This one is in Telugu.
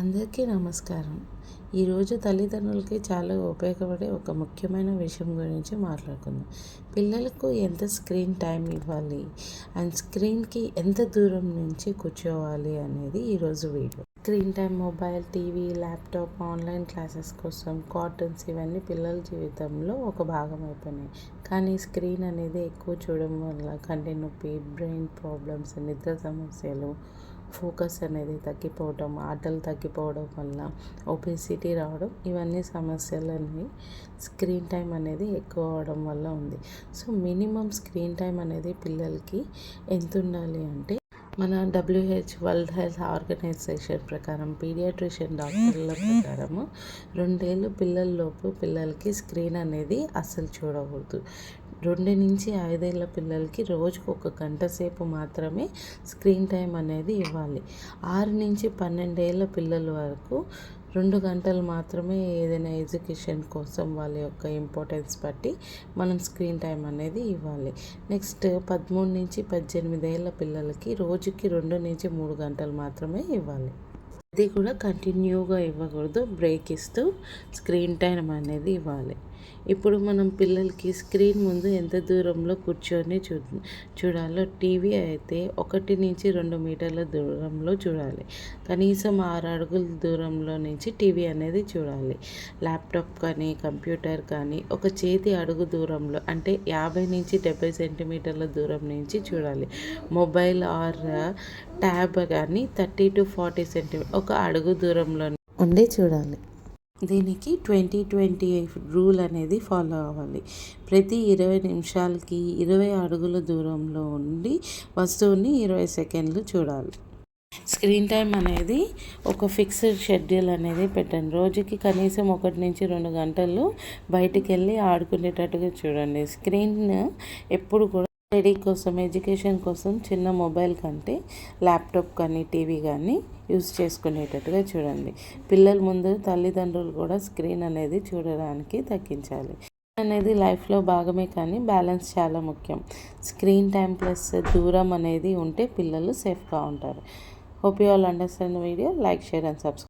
అందరికీ నమస్కారం. ఈరోజు తల్లిదండ్రులకి చాలా ఉపయోగపడే ఒక ముఖ్యమైన విషయం గురించి మాట్లాడుకుందాం. పిల్లలకు ఎంత స్క్రీన్ టైం ఇవ్వాలి? అండ్ స్క్రీన్కి ఎంత దూరం నుంచి కూర్చోవాలి అనేది ఈరోజు video. Screen time mobile TV laptop online classes కోసం కార్టూన్స్ ఇవన్నీ పిల్లల జీవితంలో ఒక భాగం అయిపోయినాయి. కానీ స్క్రీన్ అనేది ఎక్కువ చూడడం వల్ల కంటి నొప్పి బ్రెయిన్ ప్రాబ్లమ్స్ నిద్ర సమస్యలు ఫోకస్ అనేది తగ్గిపోవడం ఆటలు తగ్గిపోవడం వల్ల ఒబేసిటీ రావడం ఇవన్నీ సమస్యలు అనేవి స్క్రీన్ టైం అనేది ఎక్కువ అవడం వల్ల ఉంది. సో మినిమం స్క్రీన్ టైం అనేది పిల్లలకి ఎంత ఉండాలి అంటే మన W H world health organization ప్రకారం పీడియాట్రిషియన్ డాక్టర్ల ప్రకారం రెండేళ్ళు పిల్లల్లోపు పిల్లలకి స్క్రీన్ అనేది అస్సలు చూడకూడదు. రెండు నుంచి ఐదేళ్ళ పిల్లలకి రోజుకు ఒక గంట సేపు మాత్రమే స్క్రీన్ టైం అనేది ఇవ్వాలి. ఆరు నుంచి పన్నెండేళ్ళ పిల్లల వరకు రెండు గంటలు మాత్రమే ఏదైనా ఎడ్యుకేషన్ కోసం వాళ్ళ యొక్క ఇంపార్టెన్స్ బట్టి మనం స్క్రీన్ టైం అనేది ఇవ్వాలి. నెక్స్ట్ పదమూడు నుంచి పద్దెనిమిదేళ్ళ పిల్లలకి రోజుకి రెండు నుంచి మూడు గంటలు మాత్రమే ఇవ్వాలి. అది కూడా కంటిన్యూగా ఇవ్వకూడదు. బ్రేక్ ఇస్తూ స్క్రీన్ టైం అనేది ఇవ్వాలి. ఇప్పుడు మనం పిల్లలకి స్క్రీన్ ముందు ఎంత దూరంలో కూర్చొని చూ చూడాలో టీవీ అయితే ఒకటి నుంచి రెండు మీటర్ల దూరంలో చూడాలి. కనీసం ఆరు అడుగుల దూరంలో నుంచి టీవీ అనేది చూడాలి. ల్యాప్టాప్ కానీ కంప్యూటర్ కానీ ఒక చేతి అడుగు దూరంలో అంటే యాభై నుంచి డెబ్బై సెంటీమీటర్ల దూరం నుంచి చూడాలి. మొబైల్ ఆర్ ట్యాబ్ కానీ థర్టీ టు ఫార్టీ సెంటీమీటర్ ఒక అడుగు దూరంలో ఉండి చూడాలి. దీనికి ట్వంటీ ట్వంటీ రూల్ అనేది ఫాలో అవ్వాలి. ప్రతి ఇరవై నిమిషాలకి ఇరవై అడుగుల దూరంలో ఉండి వస్తువుని ఇరవై సెకండ్లు చూడాలి. స్క్రీన్ టైం అనేది ఒక ఫిక్స్డ్ షెడ్యూల్ అనేది పెట్టండి. రోజుకి కనీసం ఒకటి నుంచి రెండు గంటలు బయటికి వెళ్ళి ఆడుకునేటట్టుగా చూడండి. స్క్రీన్ ఎప్పుడు కూడా స్టడీ కోసం ఎడ్యుకేషన్ కోసం చిన్న మొబైల్ కంటే ల్యాప్టాప్ కానీ టీవీ కానీ యూస్ చేసుకునేటట్టుగా చూడండి. పిల్లల ముందు తల్లిదండ్రులు కూడా స్క్రీన్ అనేది చూడడానికి తగ్గించాలి. అనేది లైఫ్లో భాగమే కానీ బ్యాలెన్స్ చాలా ముఖ్యం. స్క్రీన్ టైం ప్లస్ దూరం అనేది ఉంటే పిల్లలు సేఫ్గా ఉంటారు. Hope you all understand video like share and subscribe